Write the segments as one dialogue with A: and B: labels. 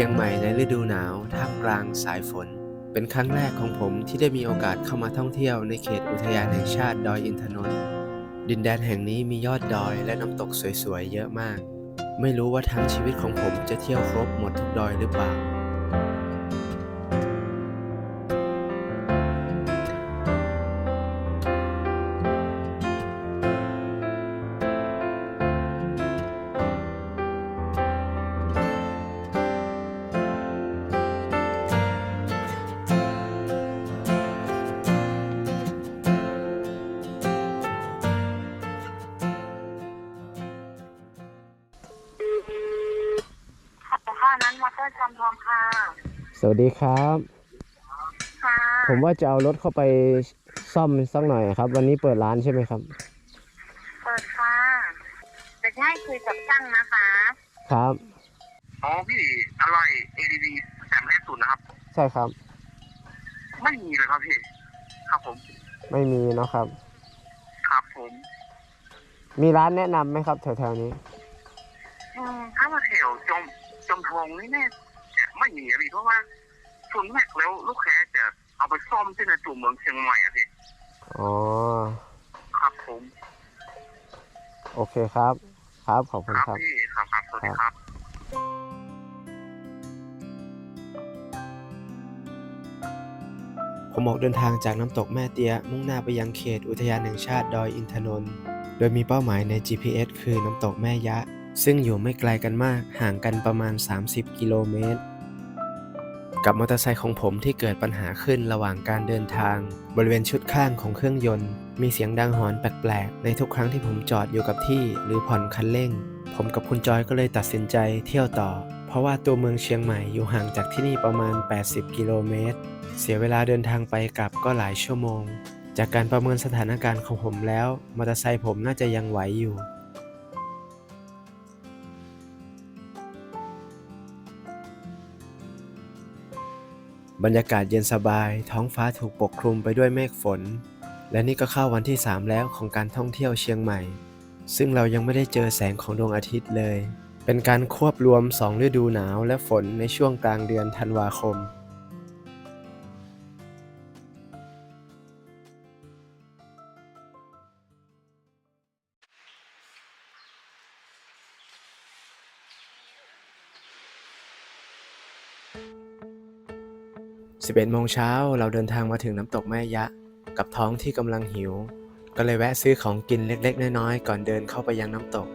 A: ชียงใหม่ในฤดูหนาวท่ามกลางสายฝน เป็นครั้งแรกของผมที่ได้มีโอกาสเข้ามาท่องเที่ยวในเขตอุทยานแห่งชาติดอยอินทนนท์ดินแดนแห่งนี้มียอดดอยและน้ำตกสวยๆเยอะมาก ไม่รู้ว่าทั้งชีวิตของผมจะเที่ยวครบหมดทุกดอยหรือเปล่า
B: สวัสดีครับ
C: ค่ะ
B: ผมว่าจะเอารถเข้าไปซ่อมสักหน่อยครับ วันนี้เปิดร้านใช่ไหมครับ
C: เปิดค่ะจะให้คุยกับช่างนะคะ
B: ครับ
D: อ๋อพี่อร่อย ADV แสมแรกสุดนะครับ
B: ใช่ครับ
D: ไม่มีเลยครับพี่ ครับผม
B: ไม่มีเนาะครับ
D: ครับผม
B: มีร้านแนะนำไหมครับแถวๆนี้
D: อืมถ้ามาแถวจมจมทองนี่แน่จะไม่มีอะพี่เพราะว่า ส่วนมากแล้วลูกค้าจะเอาไปซ่อมที่ในตัวเมืองเชียงใหม่อะพี่
B: อ๋อ
D: ครับผม
B: โอเคครับ ครับ ขอบคุณ
D: ครับ
B: ครับ
D: พี่ครับครับสวัสดีครับ
A: ผมออกเดินทางจากน้ำตกแม่เตียมุ่งหน้าไปยังเขตอุทยานแห่งชาติดอยอินทนนท์ โดยมีเป้าหมายใน GPS คือน้ำตกแม่ยะ ซึ่งอยู่ไม่ไกลกันมากห่างกันประมาณ 30 กิโลเมตร กับมอเตอร์ไซค์ของผมที่เกิดปัญหาขึ้นระหว่างการเดินทาง บริเวณชุดข้างของเครื่องยนต์ มีเสียงดังหอนแปลกๆ ในทุกครั้งที่ผมจอดอยู่กับที่หรือผ่อนคันเร่ง ผมกับคุณจอยก็เลยตัดสินใจเที่ยวต่อ เพราะว่าตัวเมืองเชียงใหม่อยู่ห่างจากที่นี่ประมาณ 80 กิโลเมตร เสียเวลาเดินทางไปกลับก็หลายชั่วโมง จากการประเมินสถานการณ์ของผมแล้วมอเตอร์ไซค์ผมน่าจะยังไหวอยู่ บรรยากาศเย็นสบาย ท้องฟ้าถูกปกคลุมไปด้วยเมฆฝน และนี่ก็เข้าวันที่ 3 แล้วของการท่องเที่ยวเชียงใหม่ ซึ่งเรายังไม่ได้เจอแสงของดวงอาทิตย์เลย เป็นการควบรวม 2 ฤดูหนาวและฝนในช่วงกลางเดือนธันวาคม 11โมงเช้าเราเดินทางมาถึงน้ำตกแม่ยะ กับท้องที่กำลังหิว ก็เลยแวะซื้อของกินเล็กๆ น้อยๆ ก่อนเดินเข้าไปยังน้ำตก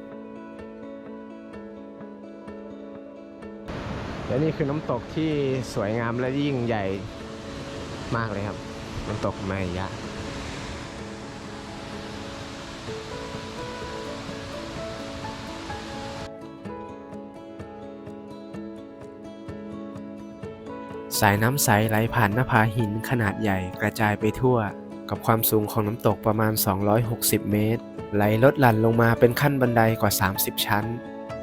B: และนี่คือน้ำตกที่สวยงามและยิ่งใหญ่มากเลยครับ น้ำตกแม่ยะา
A: ยน้ำใสไหลผ่านหน้าผาหินขนาดใหญ่กระจายไปทั่ว กับความสูงของน้ำตกประมาณ 260 เมตร ไหลลดหลั่นลงมาเป็นขั้นบันไดกว่า 30 ชั้น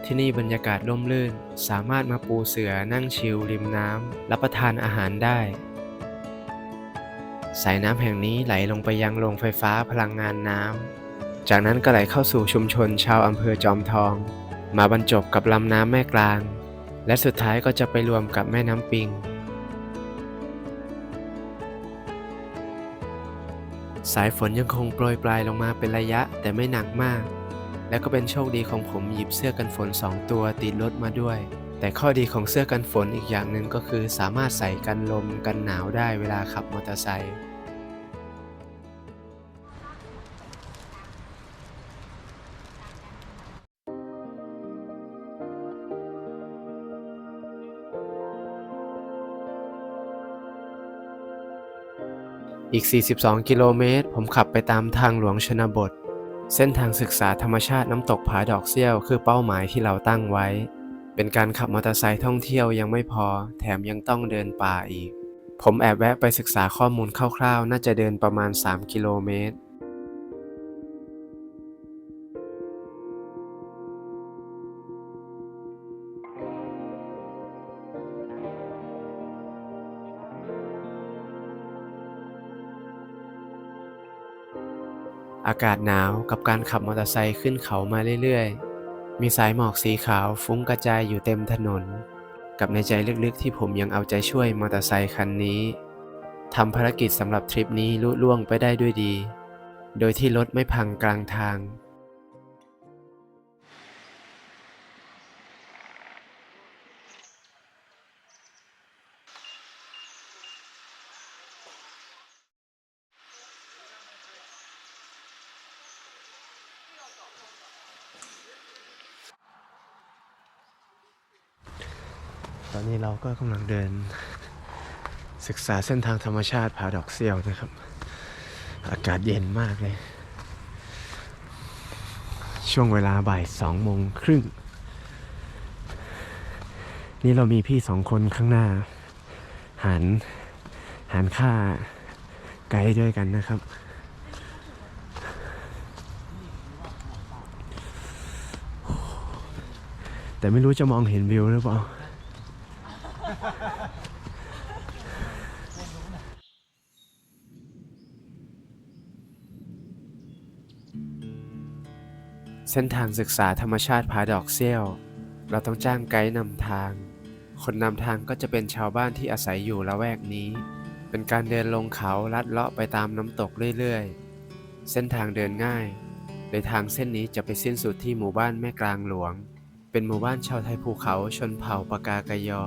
A: ที่นี่บรรยากาศร่มรื่น สามารถมาปูเสือนั่งชิลริมน้ำรับประทานอาหารได้ สายน้ำแห่งนี้ไหลลงไปยังโรงไฟฟ้าพลังงานน้ำจากนั้นก็ไหลเข้าสู่ชุมชนชาวอำเภอจอมทอง มาบรรจบกับลำน้ำแม่กลาง และสุดท้ายก็จะไปรวมกับแม่น้ำปิง สายฝนยังคงโปรยปลายลงมาเป็นระยะแต่ไม่หนักมาก และก็เป็นโชคดีของผมหยิบเสื้อกันฝน 2 ตัวติดรถมาด้วย แต่ข้อดีของเสื้อกันฝนอีกอย่างหนึ่งก็คือสามารถใส่กันลมกันหนาวได้เวลาขับมอเตอร์ไซค์ อีก 42 กิโลเมตร ผมขับไปตามทางหลวงชนบท เส้นทางศึกษาธรรมชาติน้ำตกผาดอกเซี่ยวคือเป้าหมายที่เราตั้งไว้ เป็นการขับมอเตอร์ไซค์ท่องเที่ยวยังไม่พอ แถมยังต้องเดินป่าอีก ผมแอบแวะไปศึกษาข้อมูลคร่าวๆ น่าจะเดินประมาณ 3 กิโลเมตร อากาศหนาวกับการขับมอเตอร์ไซค์ขึ้นเขามาเรื่อยๆ มีสายหมอกสีขาวฟุ้งกระจายอยู่เต็มถนน กับในใจลึกๆที่ผมยังเอาใจช่วยมอเตอร์ไซค์คันนี้ทำภารกิจสำหรับทริปนี้ลุล่วงไปได้ด้วยดี โดยที่รถไม่พังกลางทาง ตอนนี้เราก็กำลังเดิน ศึกษาเส้นทางธรรมชาติผาดอกเซียวนะครับ อากาศเย็นมากเลย ช่วงเวลาบ่ายสองโมงครึ่ง นี่เรามีพี่สองคนข้างหน้าหารหารค่าไกด์ด้วยกันนะครับแต่ไม่รู้จะมองเห็นวิวหรือเปล่า เส้นทางศึกษาธรรมชาติผาดอกเซี่ยวเราต้องจ้างไกด์นำทาง คนนำทางก็จะเป็นชาวบ้านที่อาศัยอยู่ละแวกนี้ เป็นการเดินลงเขาลัดเลาะไปตามน้ำตกเรื่อยๆ เส้นทางเดินง่ายโดยทางเส้นนี้จะไปสิ้นสุดที่หมู่บ้านแม่กลางหลวง เป็นหมู่บ้านชาวไทยภูเขาชนเผ่าปากากยอ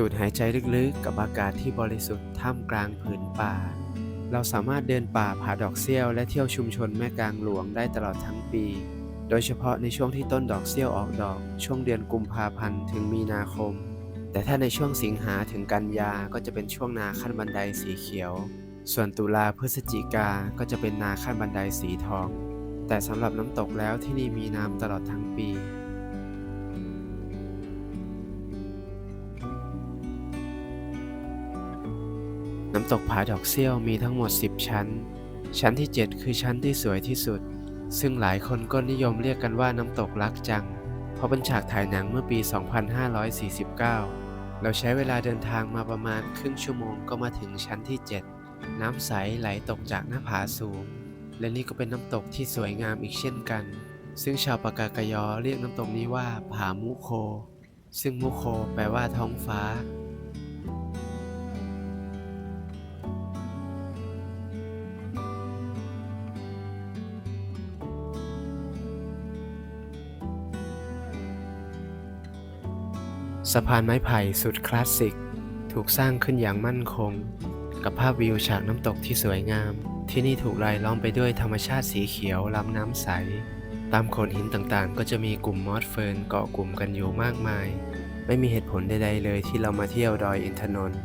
A: สูดหายใจลึกๆ กับอากาศที่บริสุทธิ์ท่ามกลางผืนป่า เราสามารถเดินป่าผาดอกเซี่ยวและเที่ยวชุมชนแม่กลางหลวงได้ตลอดทั้งปี โดยเฉพาะในช่วงที่ต้นดอกเซี่ยวออกดอก ช่วงเดือนกุมภาพันธ์ถึงมีนาคม แต่ถ้าในช่วงสิงหาถึงกันยาก็จะเป็นช่วงนาขั้นบันไดสีเขียว ส่วนตุลาพฤศจิกาก็จะเป็นนาขั้นบันไดสีทอง แต่สำหรับน้ำตกแล้วที่นี่มีน้ำตลอดทั้งปี น้ำตกผาดอกเซี่ยวมีทั้งหมด 10 ชั้น ชั้นที่ 7 คือชั้นที่สวยที่สุด ซึ่งหลายคนก็นิยมเรียกกันว่าน้ำตกลักจัง เพราะเป็นฉากถ่ายหนังเมื่อปี 2549 เราใช้เวลาเดินทางมาประมาณครึ่งชั่วโมงก็มาถึงชั้นที่ 7 น้ำใสไหลตกจากหน้าผาสูง และนี่ก็เป็นน้ำตกที่สวยงามอีกเช่นกัน ซึ่งชาวปากากยอเรียกน้ำตกนี้ว่าผามุโค ซึ่งมุโคแปลว่าท้องฟ้า สะพานไม้ไผ่สุดคลาสสิก ถูกสร้างขึ้นอย่างมั่นคง กับภาพวิวฉากน้ำตกที่สวยงาม ที่นี่ถูกรายล้อมไปด้วยธรรมชาติสีเขียวลำน้ำใส ตามโขดหินต่างๆ ก็จะมีกลุ่มมอสเฟิร์นเกาะกลุ่มกันอยู่มากมาย ไม่มีเหตุผลใดๆเลยที่เรามาเที่ยวดอยอินทนนท์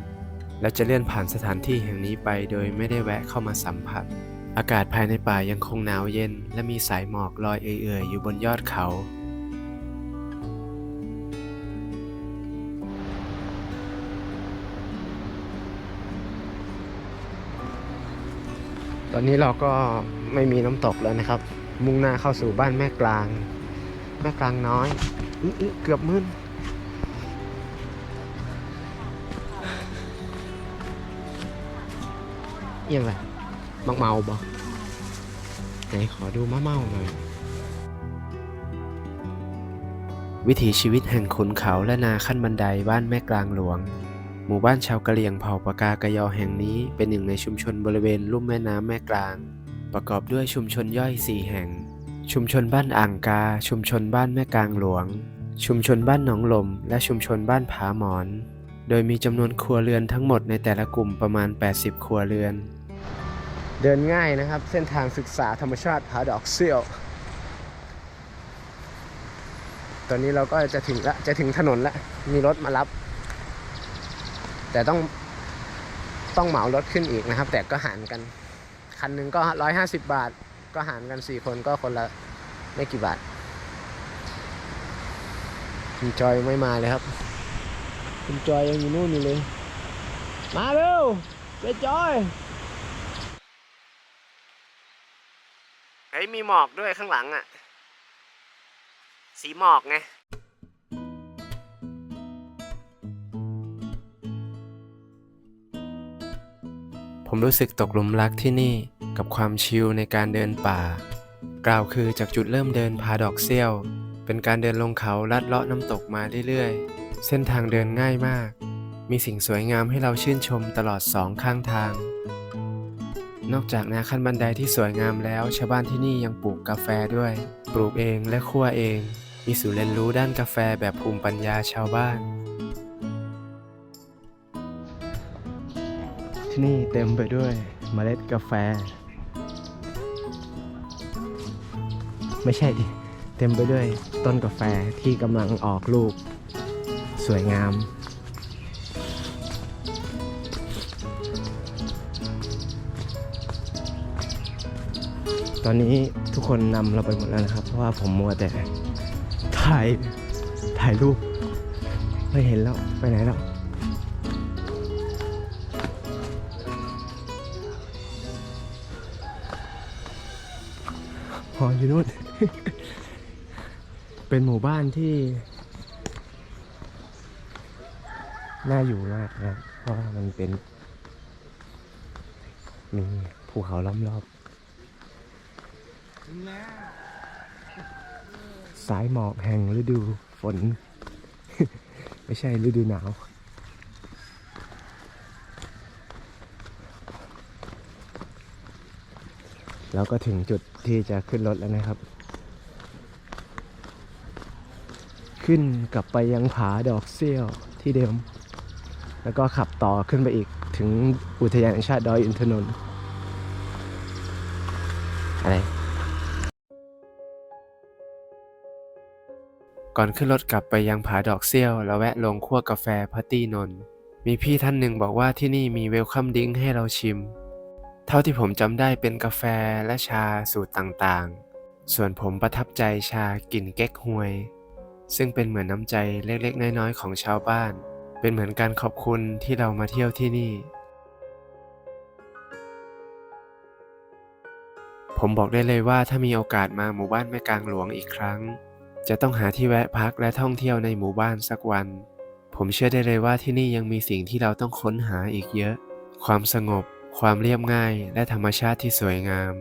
A: และจะเลื่อนผ่านสถานที่แห่งนี้ไปโดยไม่ได้แวะเข้ามาสัมผัส อากาศภายในป่ายังคงหนาวเย็น และมีสายหมอกลอยเอื่อยๆอยู่บนยอดเขา
B: ตอนนี้เราก็ไม่มีน้ำตกแล้วนะครับ มุ่งหน้าเข้าสู่บ้านแม่กลาง แม่กลางน้อยอื้ออื้อเกือบมึนเอียงไรมักเมาบ่ไหนขอดูมะเมาหน่อย
A: วิถีชีวิตแห่งขุนเขาและนาขั้นบันไดบ้านแม่กลางหลวง หมู่บ้านชาวกะเหรี่ยงเผ่าปากากะยอแห่งนี้เป็นหนึ่งในชุมชนบริเวณลุ่มแม่น้ำแม่กลาง ประกอบด้วยชุมชนย่อย 4 แห่ง ชุมชนบ้านอ่างกา ชุมชนบ้านแม่กลางหลวง ชุมชนบ้านหนองลม และชุมชนบ้านผาหมอน โดยมีจำนวนครัวเรือนทั้งหมดในแต่ละกลุ่มประมาณ 80 ครัวเรือน
B: เดินง่ายนะครับ เส้นทางศึกษาธรรมชาติผาดอกเซี่ยว ตอนนี้เราก็จะถึงละจะถึงถนนละมีรถมารับ แต่ต้องต้องเหมารถขึ้นอีกนะครับ แต่ก็หารกัน คันหนึ่งก็ร้อยห้าสิบบาท ก็หารกันสี่คนก็คนละไม่กี่บาทคุณจอยไม่มาเลยครับ คุณจอยยังอยู่นู่นอยู่เลย มาเร็วเจ๊จอย
A: เฮ้ยมีหมอกด้วยข้างหลังอะ่ะ สีหมอกไง ผมรู้สึกตกหลุมรักที่นี่กับความชิลในการเดินป่า กล่าวคือจากจุดเริ่มเดินพาดอกเซี่ยว เป็นการเดินลงเขาลัดเลาะน้ำตกมาเรื่อยๆ เส้นทางเดินง่ายมาก มีสิ่งสวยงามให้เราชื่นชมตลอดสองข้างทาง นอกจากแนวขั้นบันไดที่สวยงามแล้ว ชาวบ้านที่นี่ยังปลูกกาแฟด้วย ปลูกเองและคั่วเอง มีศูนย์เรียนรู้ด้านกาแฟแบบภูมิปัญญาชาวบ้าน ที่นี่เต็มไปด้วยเมล็ดกาแฟ ไม่ใช่ดิ เต็มไปด้วยต้นกาแฟที่กำลังออกลูก สวยงาม ตอนนี้ทุกคนนำเราไปหมดแล้วนะครับ เพราะว่าผมมัวแต่ถ่ายถ่ายรูปไม่เห็นแล้ว ไปไหนแล้ว หออยู่นู่น เป็นหมู่บ้านที่ น่าอยู่มากนะเพราะมันเป็น มีภูเขาล้อมรอบ สายหมอกแห่งฤดูฝน ไม่ใช่ฤดูหนาวแล้วก็ถึงจุด ที่จะขึ้นรถแล้วนะครับ ขึ้นกลับไปยังผาดอกเซี่ยวที่เดิม แล้วก็ขับต่อขึ้นไปอีกถึงอุทยานแห่งชาติดอยอินทนนท์อะไรก่อนขึ้นรถกลับไปยังผาดอกเซี่ยวแล้วแวะลงคั่วกาแฟพัตตี้นนท์มีพี่ท่านหนึ่งบอกว่าที่นี่มีเวลคัมดิ้งให้เราชิม เท่าที่ผมจำได้เป็นกาแฟและชาสูตรต่างๆ ส่วนผมประทับใจชากลิ่นเก๊กฮวย ซึ่งเป็นเหมือนน้ำใจเล็กๆ น้อยๆ ของชาวบ้าน เป็นเหมือนการขอบคุณที่เรามาเที่ยวที่นี่ ผมบอกได้เลยว่าถ้ามีโอกาสมาหมู่บ้านแม่กลางหลวงอีกครั้ง จะต้องหาที่แวะพักและท่องเที่ยวในหมู่บ้านสักวัน ผมเชื่อได้เลยว่าที่นี่ยังมีสิ่งที่เราต้องค้นหาอีกเยอะ ความสงบ ความเรียบง่ายและธรรมชาติที่สวยงาม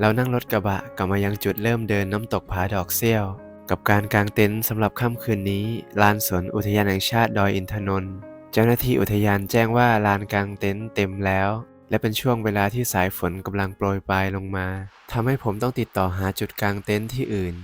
A: เรานั่งรถกระบะกลับมายังจุดเริ่มเดินน้ำตกผาดอกเซี่ยว กับการกางเต็นท์สำหรับค่ำคืนนี้ ลานสวนอุทยานแห่งชาติดอยอินทนนท์เจ้าหน้าที่อุทยานแจ้งว่าลานกางเต็นท์เต็มแล้ว และเป็นช่วงเวลาที่สายฝนกำลังโปรยปลายลงมาทำให้ผมต้องติดต่อหาจุดกางเต็นท์ที่อื่น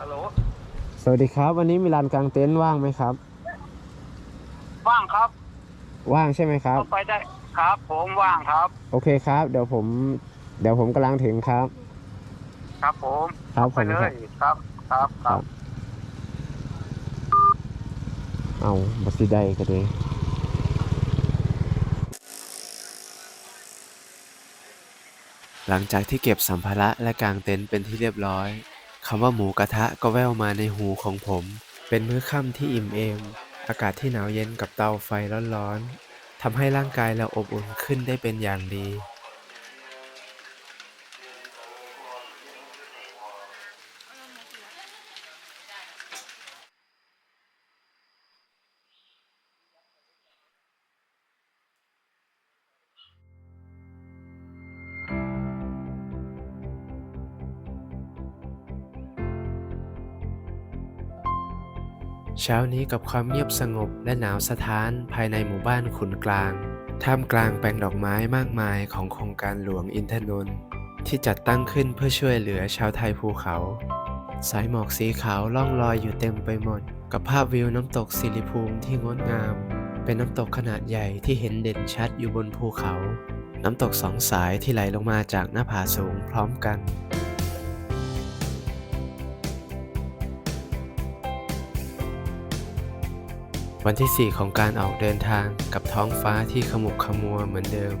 D: ฮัลโหล
B: สวัสดีครับ วันนี้มีลานกางเต็นท์ว่างไหมครับ
D: ว่างครับ
B: ว่างใช่ไหมครับ
D: เข้าไปได้ครับ ผมว่างครับ
B: โอเคครับ เดี๋ยวผม เดี๋ยวผมกำลังถึงครับ
D: ครับผม
B: ครับผ
D: ไป
B: ม
D: เล
B: ครั
D: ย
B: บ
D: ครับ ครับครับ
B: เอาบัสิได้ก็เลย
A: หลังจากที่เก็บสัมภาระและกางเต็นท์เป็นที่เรียบร้อย คำว่าหมูกระทะก็แว่วมาในหูของผม เป็นมื้อค่ำที่อิ่มเอม อากาศที่หนาวเย็นกับเตาไฟร้อนๆทำให้ร่างกายเราอบอุ่นขึ้นได้เป็นอย่างดี เช้านี้กับความเงียบสงบและหนาวสะท้านภายในหมู่บ้านขุนกลาง ท่ามกลางแปลงดอกไม้มากมายของโครงการหลวงอินทนนท์ที่จัดตั้งขึ้นเพื่อช่วยเหลือชาวไทยภูเขา สายหมอกสีขาวล่องลอยอยู่เต็มไปหมด กับภาพวิวน้ำตกสิริภูมิที่งดงาม เป็นน้ำตกขนาดใหญ่ที่เห็นเด่นชัดอยู่บนภูเขา น้ำตกสองสายที่ไหลลงมาจากหน้าผาสูงพร้อมกัน วันที่ 4 ของการออกเดินทางกับท้องฟ้าที่ขมุกขมัวเหมือนเดิม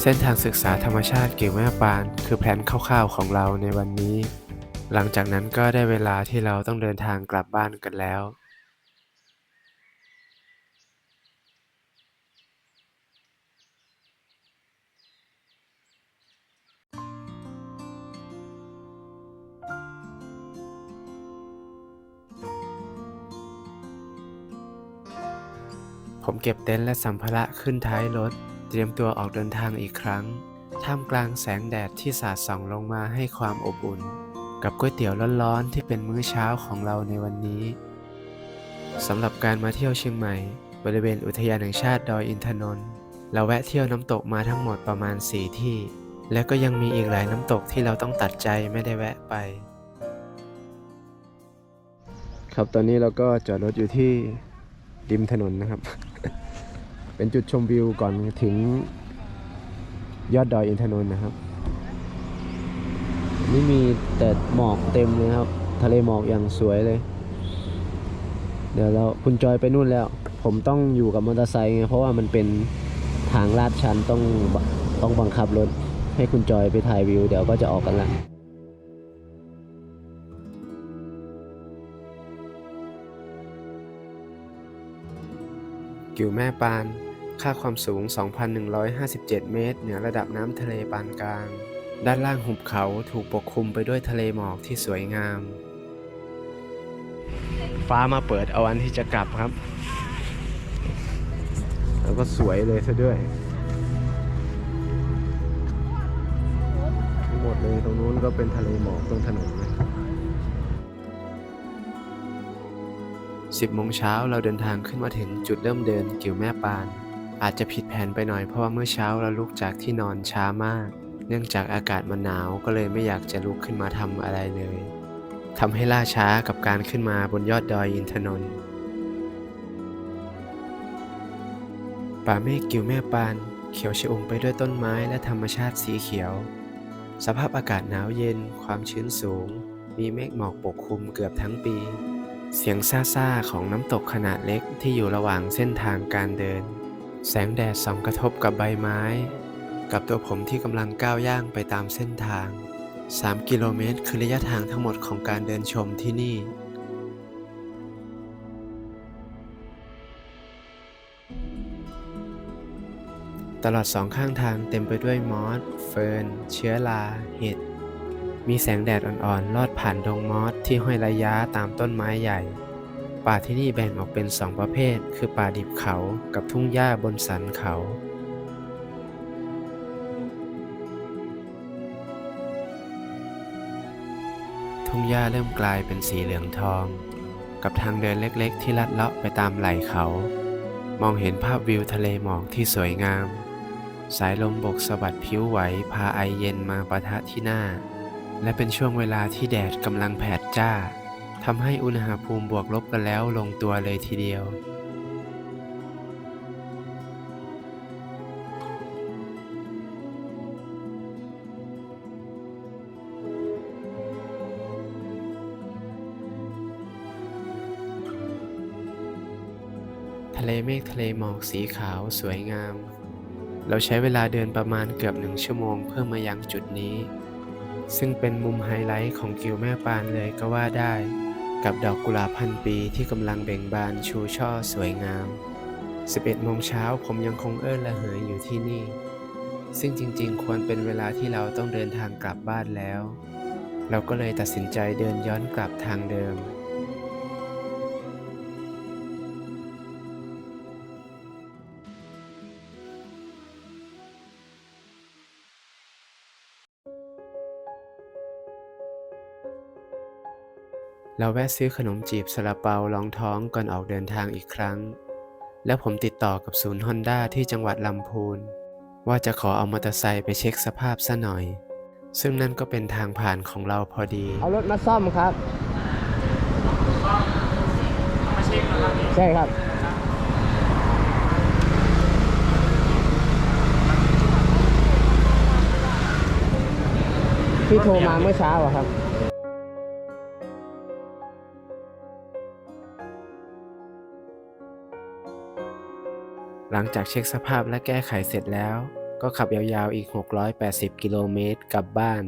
A: เส้นทางศึกษาธรรมชาติเกี่ยวแม่ปาน คือแผนคร่าวๆของเราในวันนี้ หลังจากนั้นก็ได้เวลาที่เราต้องเดินทางกลับบ้านกันแล้ว ผมเก็บเต็นท์และสัมภาระขึ้นท้ายรถ เตรียมตัวออกเดินทางอีกครั้ง ท่ามกลางแสงแดดที่สาดส่องลงมาให้ความอบอุ่น กับก๋วยเตี๋ยวร้อนๆที่เป็นมื้อเช้าของเราในวันนี้สำหรับการมาเที่ยวเชียงใหม่ บริเวณอุทยานแห่งชาติดอยอินทนนท์เราแวะเที่ยวน้ำตกมาทั้งหมดประมาณ 4 ที่ และก็ยังมีอีกหลายน้ำตกที่เราต้องตัดใจไม่ได้แวะไป ครับตอนนี้เราก็จอดรถอยู่ที่ริมถนนนะครับ เป็นจุดชมวิวก่อนถึงยอดดอยอินทนนท์นะครับ นี่มีแต่หมอกเต็มเลยครับ ทะเลหมอกอย่างสวยเลย เดี๋ยวเราคุณจอยไปนู่นแล้ว ผมต้องอยู่กับมอเตอร์ไซค์ไงเพราะว่ามันเป็นทางลาดชันต้องต้องบังคับรถให้คุณจอยไปถ่ายวิว เดี๋ยวก็จะออกกันละกิวแม่ปาน ค่าความสูง 2,157 เมตร เหนือระดับน้ำทะเลปานกลาง ด้านล่างหุบเขาถูกปกคลุมไปด้วยทะเลหมอกที่สวยงาม ฟ้ามาเปิดเอาวันที่จะกลับครับ แล้วก็สวยเลยซะด้วยทั้งหมดเลยตรงนู้นก็เป็นทะเลหมอกตรงถนนเลยสิบโมงเช้าเราเดินทางขึ้นมาถึงจุดเริ่มเดินกิ่วแม่ปาน อาจจะผิดแผนไปหน่อยเพราะว่าเมื่อเช้าเราลุกจากที่นอนช้ามาก เนื่องจากอากาศมันหนาวก็เลยไม่อยากจะลุกขึ้นมาทำอะไรเลยทำให้ล่าช้ากับการขึ้นมาบนยอดดอยอินทนนท์ป่าเมฆกิ่วแม่ปาน เขียวชอุ่มไปด้วยต้นไม้และธรรมชาติสีเขียว สภาพอากาศหนาวเย็น ความชื้นสูง มีเมฆหมอกปกคลุมเกือบทั้งปี เสียงซ่าๆของน้ำตกขนาดเล็กที่อยู่ระหว่างเส้นทางการเดิน แสงแดดส่องกระทบกับใบไม้ กับตัวผมที่กำลังก้าวย่างไปตามเส้นทาง 3 กิโลเมตรคือระยะทางทั้งหมดของการเดินชมที่นี่ ตลอดสองข้างทางเต็มไปด้วยมอส เฟิร์น เชื้อราเห็ด มีแสงแดดอ่อนๆ ลอดผ่านดงมอสที่ห้อยระยะตามต้นไม้ใหญ่ ป่าที่นี่แบ่งออกเป็นสองประเภท คือป่าดิบเขากับทุ่งหญ้าบนสันเขา ทุ่งหญ้าเริ่มกลายเป็นสีเหลืองทอง กับทางเดินเล็กๆ ที่ลัดเลาะไปตามไหล่เขา มองเห็นภาพวิวทะเลหมอกที่สวยงาม สายลมบกสะบัดผิวไหวพาไอเย็นมาปะทะที่หน้า และเป็นช่วงเวลาที่แดดกำลังแผดจ้า ทำให้อุณหภูมิบวกลบกันแล้วลงตัวเลยทีเดียว ทะเลเมฆทะเลหมอกสีขาวสวยงาม เราใช้เวลาเดินประมาณเกือบหนึ่งชั่วโมงเพื่อมายังจุดนี้ ซึ่งเป็นมุมไฮไลท์ของกิวแม่ปานเลยก็ว่าได้ กับดอกกุหลาบพันปีที่กำลังเบ่งบานชูช่อสวยงาม 11โมงเช้าผมยังคงเอิ้นละเหยอยู่ที่นี่ ซึ่งจริงๆ ควรเป็นเวลาที่เราต้องเดินทางกลับบ้านแล้ว เราก็เลยตัดสินใจเดินย้อนกลับทางเดิม เราแวะซื้อขนมจีบซาลาเปารองท้องก่อนออกเดินทางอีกครั้ง แล้วผมติดต่อกับศูนย์ฮอนด้าที่จังหวัดลำพูน ว่าจะขอเอามอเตอร์ไซค์ไปเช็คสภาพซะหน่อย ซึ่งนั่นก็เป็นทางผ่านของเราพอดี
B: เอารถมาซ่อมครับ ใช่ครับ พี่โทรมาเมื่อเช้าอะครับ
A: หลังจากเช็คสภาพและแก้ไขเสร็จแล้ว ก็ขับยาวๆอีก 680 กิโลเมตรกลับบ้าน